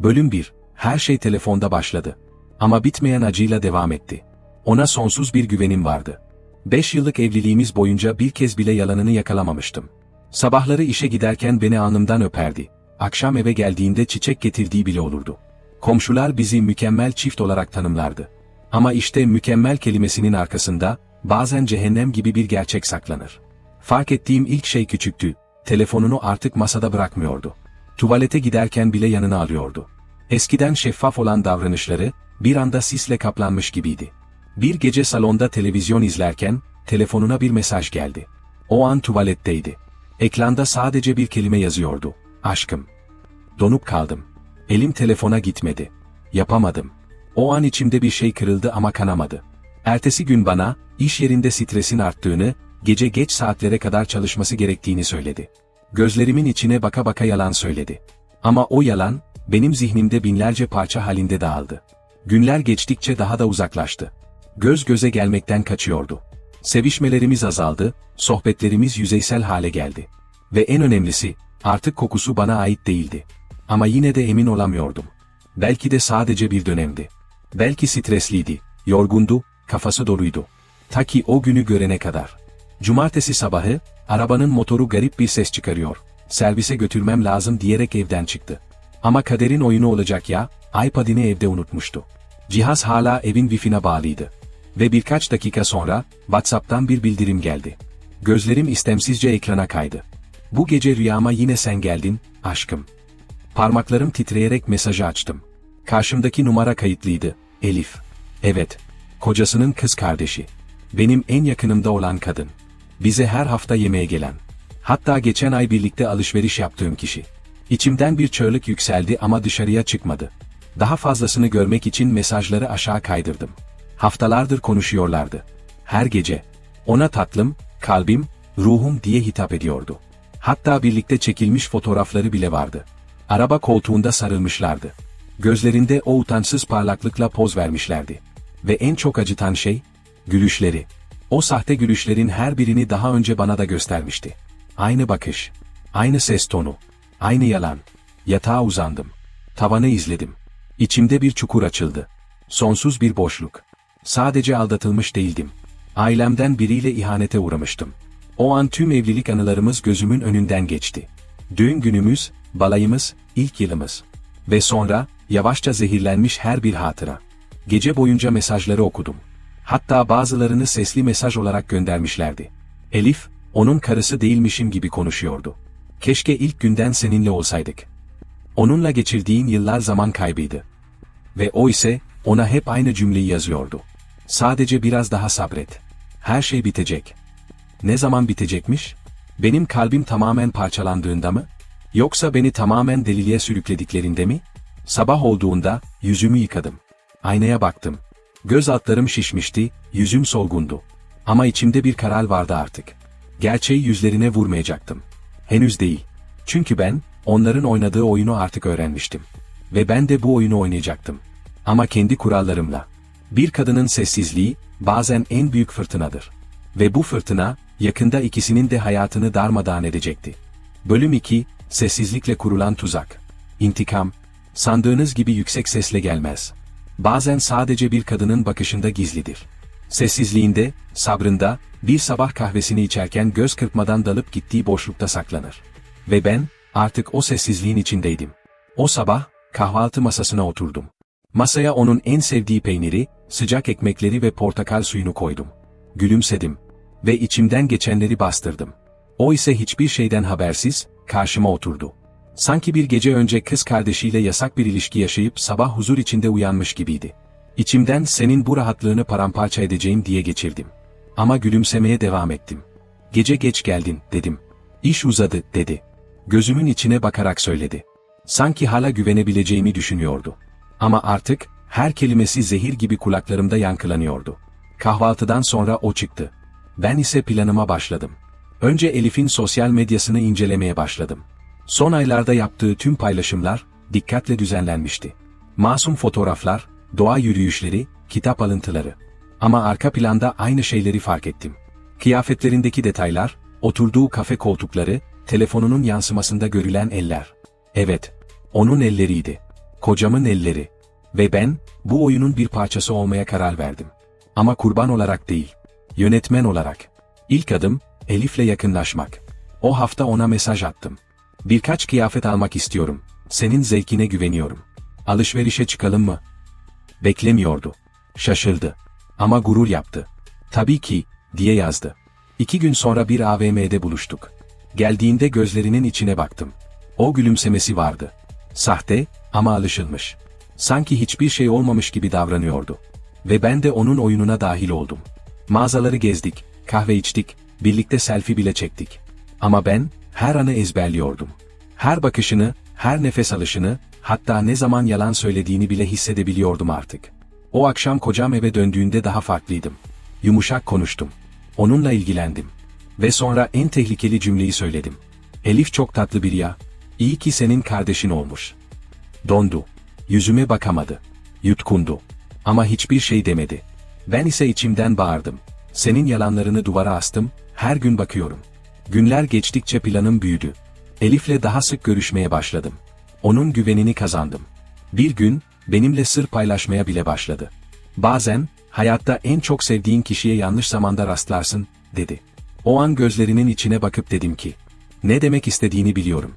Bölüm 1. Her şey telefonda başladı. Ama bitmeyen acıyla devam etti. Ona sonsuz bir güvenim vardı. Beş yıllık evliliğimiz boyunca bir kez bile yalanını yakalamamıştım. Sabahları işe giderken beni anımdan öperdi. Akşam eve geldiğinde çiçek getirdiği bile olurdu. Komşular bizi mükemmel çift olarak tanımlardı. Ama işte mükemmel kelimesinin arkasında, bazen cehennem gibi bir gerçek saklanır. Fark ettiğim ilk şey küçüktü, telefonunu artık masada bırakmıyordu. Tuvalete giderken bile yanına alıyordu. Eskiden şeffaf olan davranışları, bir anda sisle kaplanmış gibiydi. Bir gece salonda televizyon izlerken, telefonuna bir mesaj geldi. O an tuvaletteydi. Ekranda sadece bir kelime yazıyordu. Aşkım. Donup kaldım. Elim telefona gitmedi. Yapamadım. O an içimde bir şey kırıldı ama kanamadı. Ertesi gün bana, iş yerinde stresin arttığını, gece geç saatlere kadar çalışması gerektiğini söyledi. Gözlerimin içine baka baka yalan söyledi. Ama o yalan, benim zihnimde binlerce parça halinde dağıldı. Günler geçtikçe daha da uzaklaştı. Göz göze gelmekten kaçıyordu. Sevişmelerimiz azaldı, sohbetlerimiz yüzeysel hale geldi. Ve en önemlisi, artık kokusu bana ait değildi. Ama yine de emin olamıyordum. Belki de sadece bir dönemdi. Belki stresliydi, yorgundu, kafası doluydu. Ta ki o günü görene kadar. Cumartesi sabahı, arabanın motoru garip bir ses çıkarıyor. Servise götürmem lazım diyerek evden çıktı. Ama kaderin oyunu olacak ya, iPad'ini evde unutmuştu. Cihaz hala evin Wi-Fi'ne bağlıydı. Ve birkaç dakika sonra, WhatsApp'tan bir bildirim geldi. Gözlerim istemsizce ekrana kaydı. Bu gece rüyama yine sen geldin, aşkım. Parmaklarım titreyerek mesajı açtım. Karşımdaki numara kayıtlıydı, Elif. Evet, kocasının kız kardeşi. Benim en yakınımda olan kadın. Bize her hafta yemeğe gelen. Hatta geçen ay birlikte alışveriş yaptığım kişi. İçimden bir çığlık yükseldi ama dışarıya çıkmadı. Daha fazlasını görmek için mesajları aşağı kaydırdım. Haftalardır konuşuyorlardı. Her gece. Ona tatlım, kalbim, ruhum diye hitap ediyordu. Hatta birlikte çekilmiş fotoğrafları bile vardı. Araba koltuğunda sarılmışlardı. Gözlerinde o utançsız parlaklıkla poz vermişlerdi. Ve en çok acıtan şey, gülüşleri. O sahte gülüşlerin her birini daha önce bana da göstermişti. Aynı bakış, aynı ses tonu, aynı yalan. Yatağa uzandım. Tavanı izledim. İçimde bir çukur açıldı. Sonsuz bir boşluk. Sadece aldatılmış değildim. Ailemden biriyle ihanete uğramıştım. O an tüm evlilik anılarımız gözümün önünden geçti. Düğün günümüz, balayımız, ilk yılımız. Ve sonra, yavaşça zehirlenmiş her bir hatıra. Gece boyunca mesajları okudum. Hatta bazılarını sesli mesaj olarak göndermişlerdi. Elif, onun karısı değilmişim gibi konuşuyordu. Keşke ilk günden seninle olsaydık. Onunla geçirdiğin yıllar zaman kaybıydı. Ve o ise, ona hep aynı cümleyi yazıyordu. Sadece biraz daha sabret. Her şey bitecek. Ne zaman bitecekmiş? Benim kalbim tamamen parçalandığında mı? Yoksa beni tamamen deliliğe sürüklediklerinde mi? Sabah olduğunda, yüzümü yıkadım. Aynaya baktım. Göz altlarım şişmişti, yüzüm solgundu. Ama içimde bir karar vardı artık. Gerçeği yüzlerine vurmayacaktım. Henüz değil. Çünkü ben, onların oynadığı oyunu artık öğrenmiştim. Ve ben de bu oyunu oynayacaktım. Ama kendi kurallarımla. Bir kadının sessizliği, bazen en büyük fırtınadır. Ve bu fırtına, yakında ikisinin de hayatını darmadağın edecekti. Bölüm 2, Sessizlikle kurulan tuzak. İntikam, sandığınız gibi yüksek sesle gelmez. Bazen sadece bir kadının bakışında gizlidir. Sessizliğinde, sabrında, bir sabah kahvesini içerken göz kırpmadan dalıp gittiği boşlukta saklanır. Ve ben, artık o sessizliğin içindeydim. O sabah, kahvaltı masasına oturdum. Masaya onun en sevdiği peyniri, sıcak ekmekleri ve portakal suyunu koydum. Gülümsedim. Ve içimden geçenleri bastırdım. O ise hiçbir şeyden habersiz, karşıma oturdu. Sanki bir gece önce kız kardeşiyle yasak bir ilişki yaşayıp sabah huzur içinde uyanmış gibiydi. İçimden senin bu rahatlığını paramparça edeceğim diye geçirdim. Ama gülümsemeye devam ettim. Gece geç geldin, dedim. İş uzadı, dedi. Gözümün içine bakarak söyledi. Sanki hala güvenebileceğimi düşünüyordu. Ama artık, her kelimesi zehir gibi kulaklarımda yankılanıyordu. Kahvaltıdan sonra o çıktı. Ben ise planıma başladım. Önce Elif'in sosyal medyasını incelemeye başladım. Son aylarda yaptığı tüm paylaşımlar, dikkatle düzenlenmişti. Masum fotoğraflar, doğa yürüyüşleri, kitap alıntıları. Ama arka planda aynı şeyleri fark ettim. Kıyafetlerindeki detaylar, oturduğu kafe koltukları, telefonunun yansımasında görülen eller. Evet, onun elleriydi. kocamın elleri. Ve ben, bu oyunun bir parçası olmaya karar verdim. Ama kurban olarak değil, yönetmen olarak. İlk adım, Elif'le yakınlaşmak. O hafta ona mesaj attım. Birkaç kıyafet almak istiyorum. Senin zevkine güveniyorum. Alışverişe çıkalım mı? Beklemiyordu. Şaşırdı. Ama gurur yaptı. Tabii ki, diye yazdı. İki gün sonra bir AVM'de buluştuk. Geldiğinde gözlerinin içine baktım. O gülümsemesi vardı. Sahte ama alışılmış. Sanki hiçbir şey olmamış gibi davranıyordu. Ve ben de onun oyununa dahil oldum. Mağazaları gezdik, kahve içtik, birlikte selfie bile çektik. Ama ben, her anı ezberliyordum. Her bakışını, her nefes alışını, hatta ne zaman yalan söylediğini bile hissedebiliyordum artık. O akşam kocam eve döndüğünde daha farklıydım. Yumuşak konuştum. Onunla ilgilendim. Ve sonra en tehlikeli cümleyi söyledim. Elif çok tatlı bir ya. İyi ki senin kardeşin olmuş. Dondu. Yüzüme bakamadı. Yutkundu. Ama hiçbir şey demedi. Ben ise içimden bağırdım. Senin yalanlarını duvara astım, her gün bakıyorum. Günler geçtikçe planım büyüdü. Elif'le daha sık görüşmeye başladım. Onun güvenini kazandım. Bir gün, benimle sır paylaşmaya bile başladı. Bazen, hayatta en çok sevdiğin kişiye yanlış zamanda rastlarsın, dedi. O an gözlerinin içine bakıp dedim ki, ne demek istediğini biliyorum.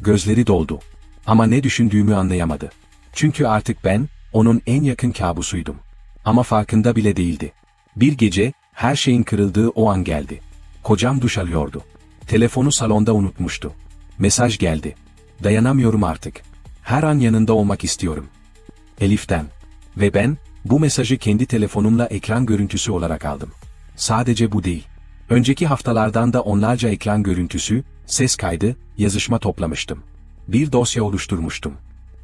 Gözleri doldu. Ama ne düşündüğümü anlayamadı. Çünkü artık ben, onun en yakın kabusuydum. Ama farkında bile değildi. Bir gece, her şeyin kırıldığı o an geldi. Kocam duş alıyordu. Telefonu salonda unutmuştu. Mesaj geldi. Dayanamıyorum artık. Her an yanında olmak istiyorum. Elif'ten. Ve ben, bu mesajı kendi telefonumla ekran görüntüsü olarak aldım. Sadece bu değil. Önceki haftalardan da onlarca ekran görüntüsü, ses kaydı, yazışma toplamıştım. Bir dosya oluşturmuştum.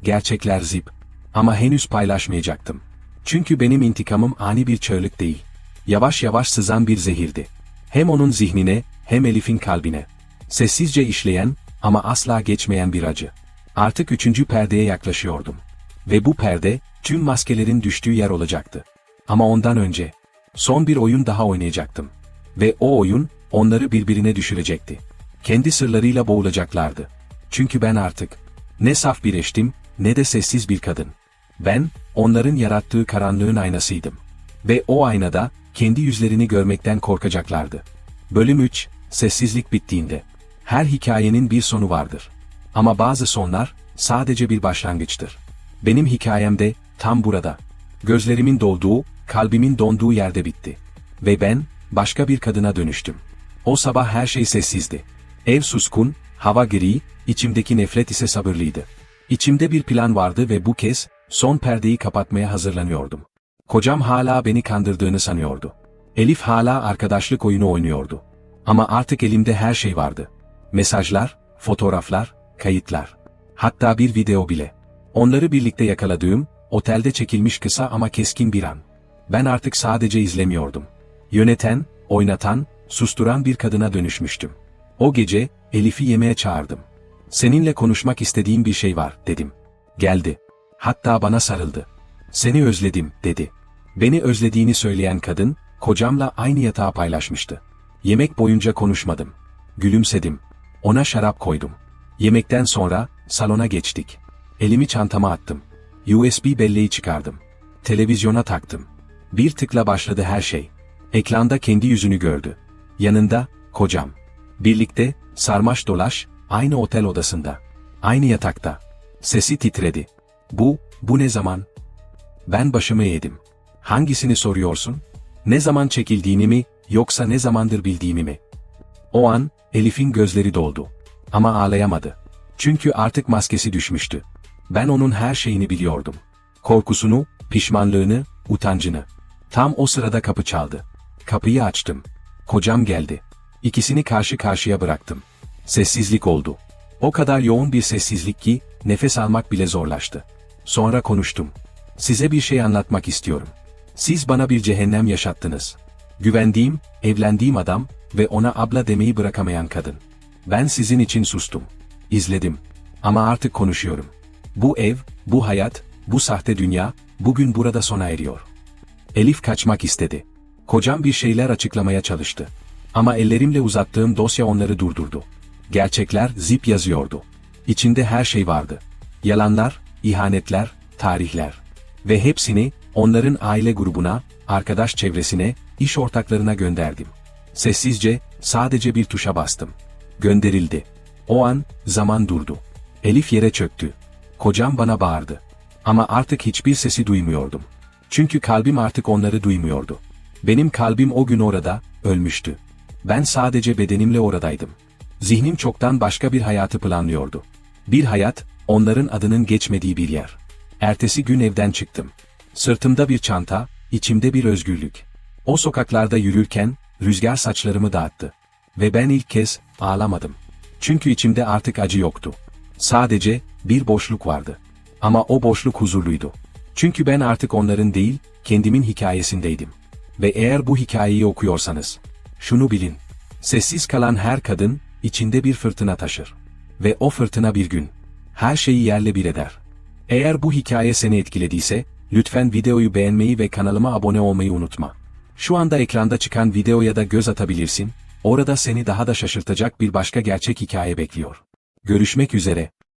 Gerçekler zip. Ama henüz paylaşmayacaktım. Çünkü benim intikamım ani bir çığlık değil. Yavaş yavaş sızan bir zehirdi. Hem onun zihnine, hem Elif'in kalbine. Sessizce işleyen, ama asla geçmeyen bir acı. Artık üçüncü perdeye yaklaşıyordum. Ve bu perde, tüm maskelerin düştüğü yer olacaktı. Ama ondan önce, son bir oyun daha oynayacaktım. Ve o oyun, onları birbirine düşürecekti. Kendi sırlarıyla boğulacaklardı. Çünkü ben artık, ne saf bir eştim, ne de sessiz bir kadın. Ben, onların yarattığı karanlığın aynasıydım. Ve o aynada, kendi yüzlerini görmekten korkacaklardı. Bölüm 3, Sessizlik bittiğinde. Her hikayenin bir sonu vardır. Ama bazı sonlar, sadece bir başlangıçtır. Benim hikayem de, tam burada. Gözlerimin dolduğu, kalbimin donduğu yerde bitti. Ve ben, başka bir kadına dönüştüm. O sabah her şey sessizdi. Ev suskun, hava gri, içimdeki nefret ise sabırlıydı. İçimde bir plan vardı ve bu kez, son perdeyi kapatmaya hazırlanıyordum. Kocam hala beni kandırdığını sanıyordu. Elif hala arkadaşlık oyunu oynuyordu. Ama artık elimde her şey vardı. Mesajlar, fotoğraflar, kayıtlar. Hatta bir video bile. Onları birlikte yakaladığım, otelde çekilmiş kısa ama keskin bir an. Ben artık sadece izlemiyordum. Yöneten, oynatan, susturan bir kadına dönüşmüştüm. O gece, Elif'i yemeğe çağırdım. Seninle konuşmak istediğim bir şey var, dedim. Geldi. Hatta bana sarıldı. Seni özledim, dedi. Beni özlediğini söyleyen kadın, kocamla aynı yatağı paylaşmıştı. Yemek boyunca konuşmadım. Gülümsedim. Ona şarap koydum. Yemekten sonra, salona geçtik. Elimi çantama attım. USB belleği çıkardım. Televizyona taktım. Bir tıkla başladı her şey. Ekranda kendi yüzünü gördü. Yanında, kocam. Birlikte, sarmaş dolaş, aynı otel odasında. Aynı yatakta. Sesi titredi. Bu, bu ne zaman? Ben başımı yedim. Hangisini soruyorsun? Ne zaman çekildiğini mi, yoksa ne zamandır bildiğimi mi? O an, Elif'in gözleri doldu. Ama ağlayamadı. Çünkü artık maskesi düşmüştü. Ben onun her şeyini biliyordum. Korkusunu, pişmanlığını, utancını. Tam o sırada kapı çaldı. Kapıyı açtım. Kocam geldi. İkisini karşı karşıya bıraktım. Sessizlik oldu. O kadar yoğun bir sessizlik ki, nefes almak bile zorlaştı. Sonra konuştum. Size bir şey anlatmak istiyorum. Siz bana bir cehennem yaşattınız. Güvendiğim, evlendiğim adam ve ona abla demeyi bırakamayan kadın. Ben sizin için sustum. İzledim. Ama artık konuşuyorum. Bu ev, bu hayat, bu sahte dünya, bugün burada sona eriyor. Elif kaçmak istedi. Kocam bir şeyler açıklamaya çalıştı. Ama ellerimle uzattığım dosya onları durdurdu. Gerçekler zip yazıyordu. İçinde her şey vardı. Yalanlar, ihanetler, tarihler. Ve hepsini onların aile grubuna, arkadaş çevresine, iş ortaklarına gönderdim. Sessizce, sadece bir tuşa bastım. Gönderildi. O an, zaman durdu. Elif yere çöktü. Kocam bana bağırdı. Ama artık hiçbir sesi duymuyordum. Çünkü kalbim artık onları duymuyordu. Benim kalbim o gün orada, ölmüştü. Ben sadece bedenimle oradaydım. Zihnim çoktan başka bir hayatı planlıyordu. Bir hayat, onların adının geçmediği bir yer. Ertesi gün evden çıktım. Sırtımda bir çanta, içimde bir özgürlük. O sokaklarda yürürken, rüzgar saçlarımı dağıttı. Ve ben ilk kez, ağlamadım. Çünkü içimde artık acı yoktu. Sadece, bir boşluk vardı. Ama o boşluk huzurluydu. Çünkü ben artık onların değil, kendimin hikayesindeydim. Ve eğer bu hikayeyi okuyorsanız, şunu bilin. Sessiz kalan her kadın, içinde bir fırtına taşır. Ve o fırtına bir gün, her şeyi yerle bir eder. Eğer bu hikaye seni etkilediyse, lütfen videoyu beğenmeyi ve kanalıma abone olmayı unutma. Şu anda ekranda çıkan videoya da göz atabilirsin, orada seni daha da şaşırtacak bir başka gerçek hikaye bekliyor. Görüşmek üzere.